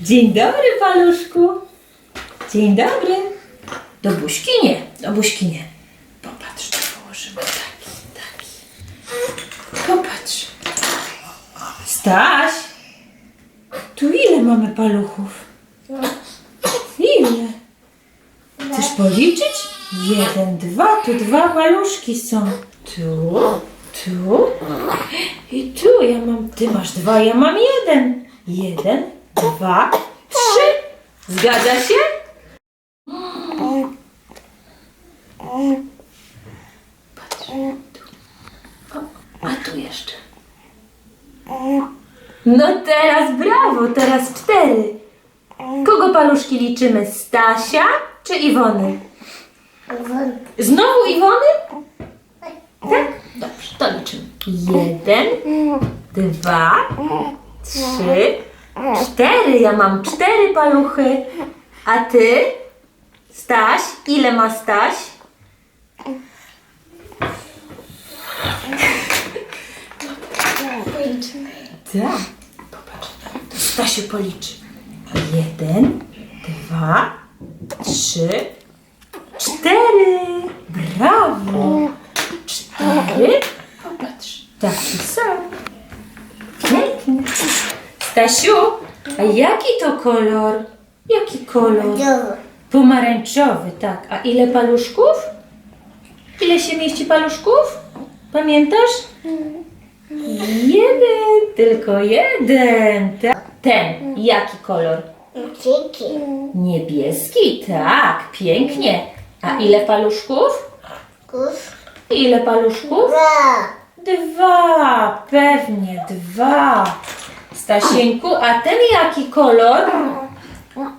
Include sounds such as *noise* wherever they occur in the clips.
Dzień dobry, paluszku. Dzień dobry. Do buźki nie, do buźki nie. Popatrz, tu położymy taki, taki. Popatrz. Staś, tu ile mamy paluchów? Ile? Chcesz policzyć? Jeden, dwa, tu dwa paluszki są. Tu, tu i tu. Ja mam, ty masz dwa, ja mam jeden. Jeden, dwa, trzy. Zgadza się? Patrz, tu. O, a tu jeszcze. No teraz brawo, teraz cztery. Kogo paluszki liczymy? Stasia czy Iwony? Znowu Iwony? Tak? Dobrze, to liczymy. Jeden, dwa, trzy, cztery. Ja mam cztery paluchy. A ty? Staś? Ile ma Staś? Tak. Popatrz. To Stasiu policzy. Jeden, dwa, trzy, cztery. Brawo. Cztery. Popatrz. Taki sam. Stasiu, a jaki to kolor? Jaki kolor? Pomarańczowy, tak. A ile paluszków? Ile się mieści paluszków? Pamiętasz? Jeden, tylko jeden. Tak. Ten, jaki kolor? Dzięki. Niebieski, tak, pięknie. A ile paluszków? Kus. Ile paluszków? Dwa. Dwa, pewnie dwa. Stasieńku, a ten jaki kolor?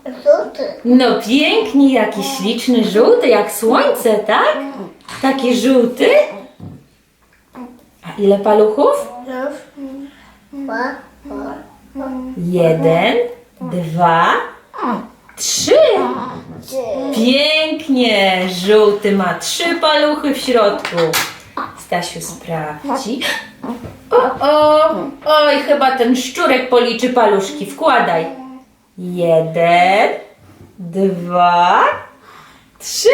Żółty. No pięknie, jaki śliczny, żółty, jak słońce, tak? Taki żółty. A ile paluchów? Dwa. Jeden, dwa. Trzy. Pięknie, żółty ma trzy paluchy w środku. Stasiu sprawdzi. O, o, oj, chyba ten szczurek policzy paluszki. Wkładaj. Jeden, dwa, trzy.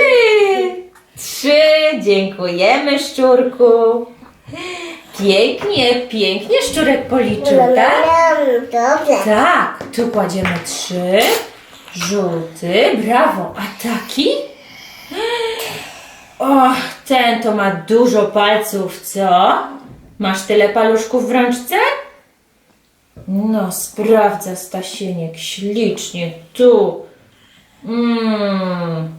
Trzy. Dziękujemy, szczurku. Pięknie, pięknie szczurek policzył, tak? Dobrze. Tak, tu kładziemy trzy. Żółty, brawo. A taki? O, ten to ma dużo palców, co? Masz tyle paluszków w rączce? No, sprawdza Stasieniek, ślicznie, tu. Mm.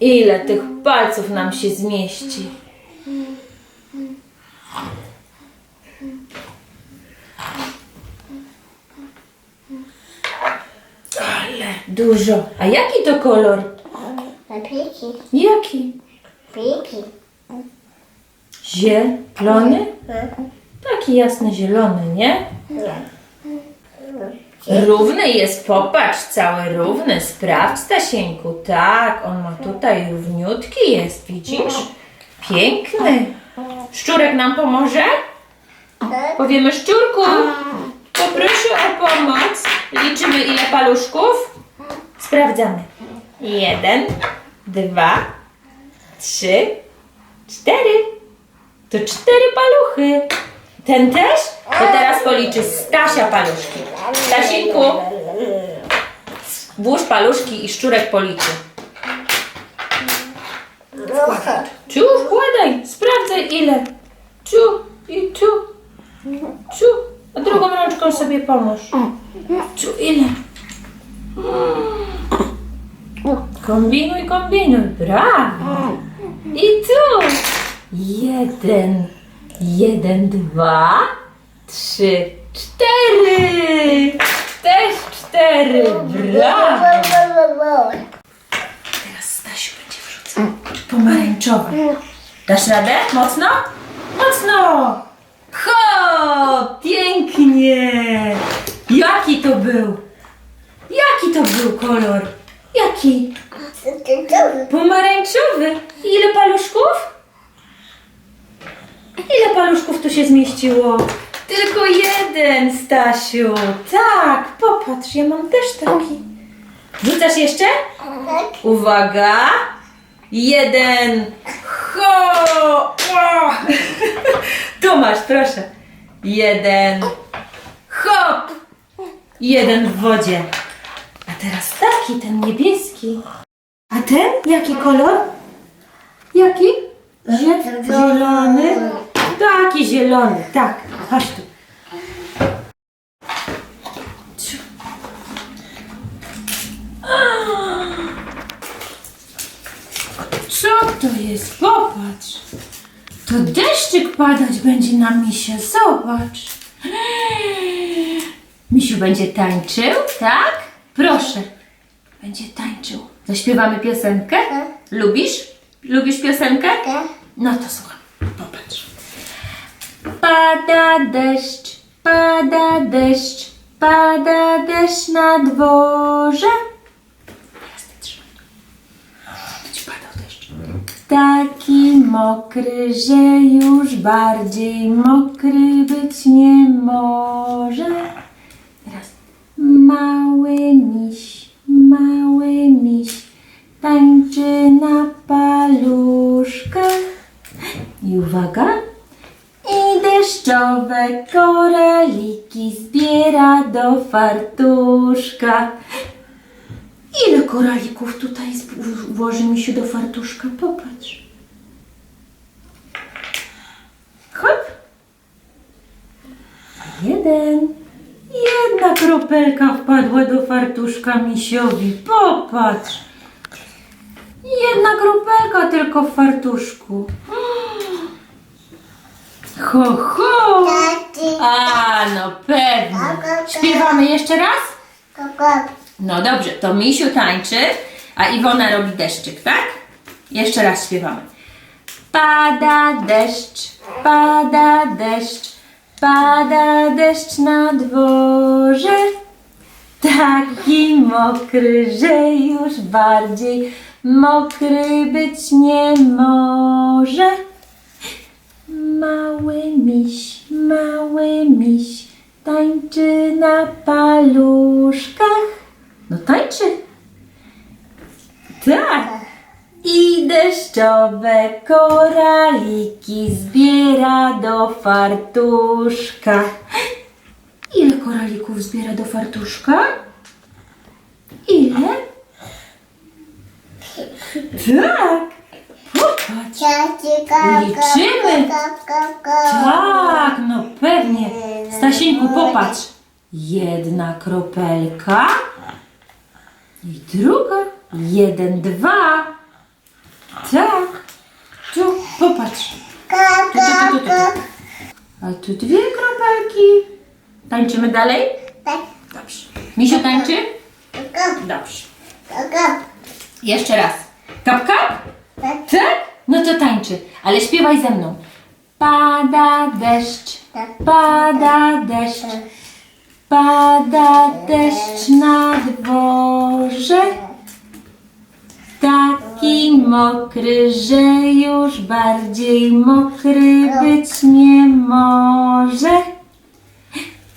Ile tych palców nam się zmieści? Ale dużo. A jaki to kolor? Papiki. Jaki? Piki. Zielony? Taki jasny zielony, nie? Równy jest, popatrz, cały równy. Sprawdź, Stasieńku. Tak, on ma tutaj równiutki jest, widzisz? Piękny. Szczurek nam pomoże? Powiemy szczurku, poproszę o pomoc. Liczymy ile paluszków? Sprawdzamy. Jeden, dwa, trzy, cztery. To cztery paluchy. Ten też? To teraz policzy Stasia paluszki. Stasinku, włóż paluszki i szczurek policzy. Tu wkładaj, sprawdzaj ile. Tu i tu. Tu. A drugą rączką sobie pomóż. Tu ile? Kombinuj, kombinuj. Brawo. Jeden. Jeden, dwa, trzy, cztery. Też cztery. Brawo. Teraz Stasiu będzie wrzucał pomarańczowe. Dasz radę? Mocno? Mocno! Ho! Pięknie! Jaki to był? Jaki to był kolor? Jaki? Pomarańczowy. Ile paluszków? Ile paluszków tu się zmieściło? Tylko jeden, Stasiu. Tak, popatrz, ja mam też taki. Rzucasz jeszcze? Tak. Uwaga. Jeden. Ho! O! *laughs* Tu masz, proszę. Jeden. Hop! Jeden w wodzie. A teraz taki, ten niebieski. A ten? Jaki kolor? Jaki? Zie- zielony. Taki zielony, tak. Chodź tu. Ciu. Co to jest? Popatrz. To deszczyk padać będzie na misia. Zobacz. Misiu będzie tańczył, tak? Proszę. Będzie tańczył. Zaśpiewamy piosenkę? Tak. Lubisz? Lubisz piosenkę? Tak. No to słucham. Pada deszcz, pada deszcz, pada deszcz na dworze. Taki mokry, że już bardziej mokry być nie może. Teraz mały miś, mały miś tańczy na paluszkach. I uwaga. Deszczowe koraliki zbiera do fartuszka. Ile koralików tutaj włoży mi się do fartuszka? Popatrz. Hop. Jeden. Jedna kropelka wpadła do fartuszka misiowi. Popatrz. Jedna kropelka tylko w fartuszku. Ho! Tati. A, no pewnie. Śpiewamy jeszcze raz? No dobrze, to Misiu tańczy, a Iwona robi deszczyk, tak? Jeszcze raz śpiewamy. Pada deszcz, pada deszcz, pada deszcz na dworze. Taki mokry, że już bardziej mokry być nie może. Mały miś, mały miś tańczy na paluszkach. No tańczy. Tak. I deszczowe koraliki zbiera do fartuszka. Ile koralików zbiera do fartuszka? Ile? Tak. Koko. Liczymy. Tak, no pewnie. Stasienku, popatrz. Jedna kropelka i druga. Jeden, dwa. Tak. Tu, popatrz. Tu, tu, tu, tu, tu, tu. A tu dwie kropelki. Tańczymy dalej? Tak. Dobrze. Misiu tańczy? Dobrze. Jeszcze raz. Kap, kap? Tak. Tak? To tańczy, ale śpiewaj ze mną. Pada deszcz, pada deszcz, pada deszcz na dworze. Taki mokry, że już bardziej mokry być nie może.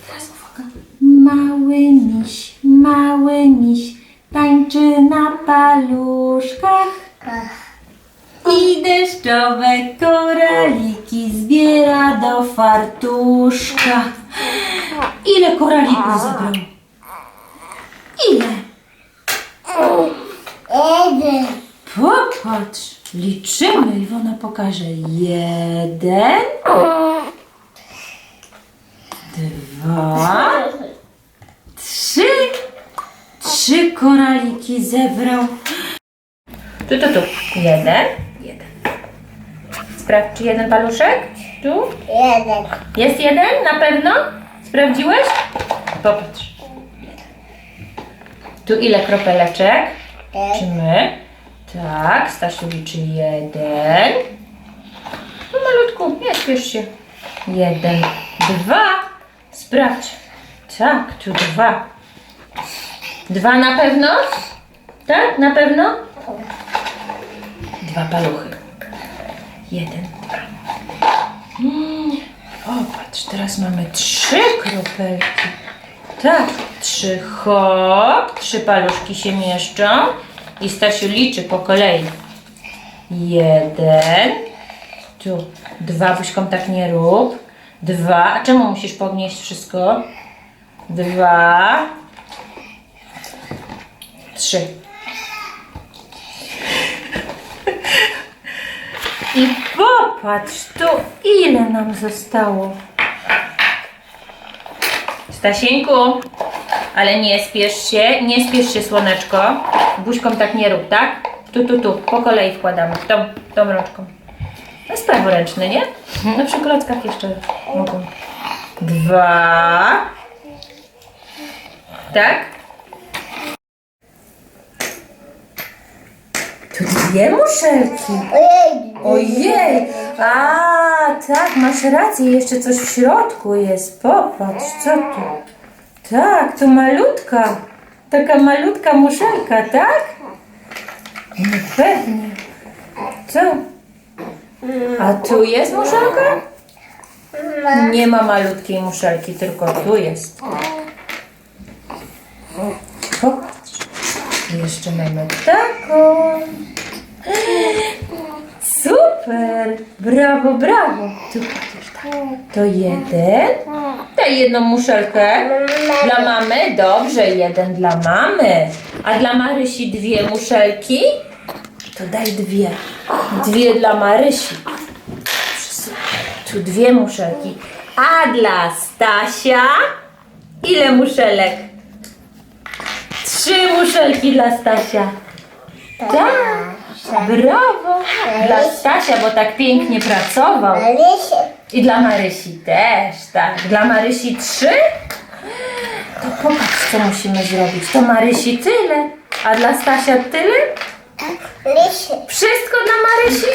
Teraz uwaga. Mały miś, mały miś tańczy na paluszkach. Deszczowe koraliki zbiera do fartuszka. Ile koralików zebrał? Ile? Jeden. Popatrz, liczymy. Iwona pokaże. Jeden, dwa, trzy. Trzy koraliki zebrał. Tu, tu, tu. Jeden. Sprawdź, czy jeden paluszek? Tu? Jeden. Jest jeden? Na pewno? Sprawdziłeś? Popatrz. Tu ile kropeleczek? Tak. Czy my? Tak, Stasiu liczy jeden. No malutku, nie śpiesz się. Jeden, dwa. Sprawdź. Tak, tu dwa. Dwa na pewno? Tak, na pewno? Dwa paluchy. Jeden. Mm, popatrz. Patrz, teraz mamy trzy kropelki. Tak, trzy hop, trzy paluszki się mieszczą. I Stasiu liczy po kolei. Jeden. Tu. Dwa, buźką tak nie rób. Dwa. A czemu musisz podnieść wszystko? Dwa. Trzy. I popatrz tu, ile nam zostało. Stasieńku, ale nie spiesz się, nie spiesz się słoneczko. Buźką tak nie rób, tak? Tu, tu, tu, po kolei wkładamy, tą, tą rączką. To jest praworęczny, nie? No przy klockach jeszcze mogą. Dwa. Tak? Dwie muszelki. Ojej. Ojej! A, tak, masz rację, jeszcze coś w środku jest. Popatrz, co tu? Tak, tu malutka. Taka malutka muszelka, tak? No pewnie. Co? A tu jest muszelka? Nie ma malutkiej muszelki, tylko tu jest. Popatrz. Jeszcze mamy taką. Super! Brawo, brawo! Tak. To jeden. Daj jedną muszelkę. Dla mamy? Dobrze, jeden dla mamy. A dla Marysi dwie muszelki? To daj dwie. Dwie dla Marysi. Tu dwie muszelki. A dla Stasia? Ile muszelek? Trzy muszelki dla Stasia. Tak. Brawo! Dla Stasia, bo tak pięknie pracował. I dla Marysi też, tak. Dla Marysi trzy? To popatrz, co musimy zrobić. To Marysi tyle, a dla Stasia tyle? Marysie. Wszystko dla Marysi?